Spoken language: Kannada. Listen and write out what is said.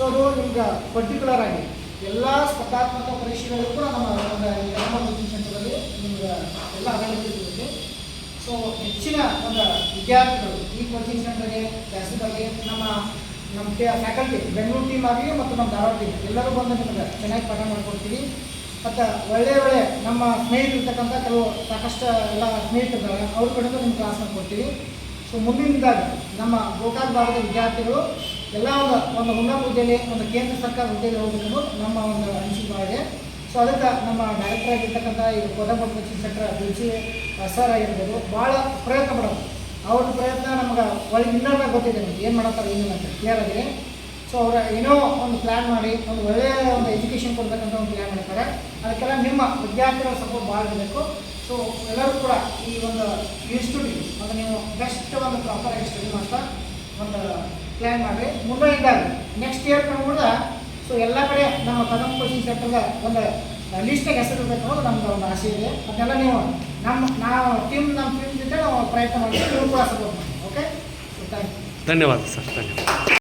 ಸೊ ಅದು ಈಗ ಪರ್ಟಿಕ್ಯುಲರ್ ಆಗಿ ಎಲ್ಲ ಸ್ಪರ್ಧಾತ್ಮಕ ಪರೀಕ್ಷೆಗಳಿಗೂ ಕೂಡ ನಮ್ಮ ಒಂದು ನಮ್ಮ ಕೋಚಿಂಗ್ ಸೆಂಟರಲ್ಲಿ ನಿಮ್ಗೆ ಎಲ್ಲ ಅವೈಲಬಿಲಿಟಿ ಇರುತ್ತೆ. ಸೊ ಹೆಚ್ಚಿನ ಒಂದು ವಿದ್ಯಾರ್ಥಿಗಳು ಈ ಕೋಚಿಂಗ್ ಸೆಂಟರ್ಗೆ ಜಾಸ್ತಿಯಾಗಿ ನಮ್ಮ ನಮ್ಮ ಫ್ಯಾಕಲ್ಟಿ ಬೆಂಗಳೂರು ಟೀಮ್ ಆಗಲಿ ಮತ್ತು ನಮ್ಮ ಧಾರವಾಡ ಟೀಮ್ ಎಲ್ಲರೂ ಬಂದು ನಿಮಗೆ ಚೆನ್ನಾಗಿ ಪಾಠ ಮಾಡ್ಕೊಡ್ತೀವಿ. ಮತ್ತು ಒಳ್ಳೆಯ ಒಳ್ಳೆ ನಮ್ಮ ಸ್ನೇಹಿತರು ಇರ್ತಕ್ಕಂಥ ಕೆಲವು ಸಾಕಷ್ಟು ಎಲ್ಲ ಸ್ನೇಹಿತರಿದ್ದಾರೆ ಅವ್ರ ಕಡೆಯಿಂದ ನಿಮ್ಮ ಕ್ಲಾಸ್ ಕೊಡ್ತೀವಿ ಸೊ ಮುಂದಿನದಾಗಿ ನಮ್ಮ ಗೋಕಾಕ್ ಭಾಗದ ವಿದ್ಯಾರ್ಥಿಗಳು ಎಲ್ಲ ಒಂದು ಒಂದು ಉನ್ನತ ಹುದ್ದೆಯಲ್ಲಿ ಒಂದು ಕೇಂದ್ರ ಸರ್ಕಾರ ಹುದ್ದೆಯಲ್ಲಿ ಹೋಗಬೇಕು ನಮ್ಮ ಒಂದು ಅನಿಸಿಕೆ ಸೊ ಅದಕ್ಕೆ ನಮ್ಮ ಡೈರೆಕ್ಟರ್ ಆಗಿರ್ತಕ್ಕಂಥ ಈ Kodamba coaching centre C sir ಆಗಿರ್ಬೋದು, ಭಾಳ ಪ್ರಯತ್ನ ಪಡೋದು ಅವ್ರ ಪ್ರಯತ್ನ ನಮ್ಗೆ ಒಳ್ಳೆ ಇನ್ನೊಂದು ಗೊತ್ತಿದೆ ನಮ್ಗೆ. ಏನು ಮಾಡತ್ತಾರೆ ಏನಿಲ್ಲ ಅಂತ ಕ್ಲಿಯರ್ ಸೊ ಅವರ ಏನೋ ಒಂದು ಪ್ಲ್ಯಾನ್ ಮಾಡಿ, ಒಂದು ಒಳ್ಳೆಯ ಒಂದು ಎಜುಕೇಷನ್ ಕೊಡ್ತಕ್ಕಂಥ ಒಂದು ಪ್ಲ್ಯಾನ್ ಮಾಡ್ತಾರೆ ಅದಕ್ಕೆಲ್ಲ ನಿಮ್ಮ ವಿದ್ಯಾರ್ಥಿಗಳ ಸಪೋರ್ಟ್ ಭಾಳ ಇರಬೇಕು ಸೊ ಎಲ್ಲರೂ ಕೂಡ ಈ ಒಂದು ಇನ್ಸ್ಟಿಟ್ಯೂಟ್ ಅದು ನೀವು ಬೆಸ್ಟ್ ಒಂದು ಪ್ರಾಪರಾಗಿ ಸ್ಟಡಿ ಮಾಡ್ತಾ ಒಂದು ಪ್ಲ್ಯಾನ್ ಮಾಡಿರಿ. ಮುಂಬೈಯಿಂದ ನೆಕ್ಸ್ಟ್ ಇಯರ್ ಕೂಡ ಸೊ ಎಲ್ಲ ಕಡೆ ನಮ್ಮ ಕದಂ ಕೋಚಿಂಗ್ ಸೆಂಟರ್ದ ಒಂದು ಲಿಸ್ಟಾಗಿ ಹೆಸರು ಇರಬೇಕು ಅನ್ನೋದು ನಮ್ದು ಒಂದು ಆಸೆ ಇದೆ. ಅದನ್ನೆಲ್ಲ ನೀವು ನಮ್ಮ, ನಾವು ಟೀಮ್ ನಮ್ಮ ಟೀಮ್ ಜೊತೆ ನಾವು ಪ್ರಯತ್ನ ಮಾಡ್ತೀವಿ, ನೀವು ಕೂಡ ಸಪೋರ್ಟ್ ಮಾಡಿ ಓಕೆ ಥ್ಯಾಂಕ್ ಯು ಧನ್ಯವಾದ ಸರ್, ಧನ್ಯವಾದ.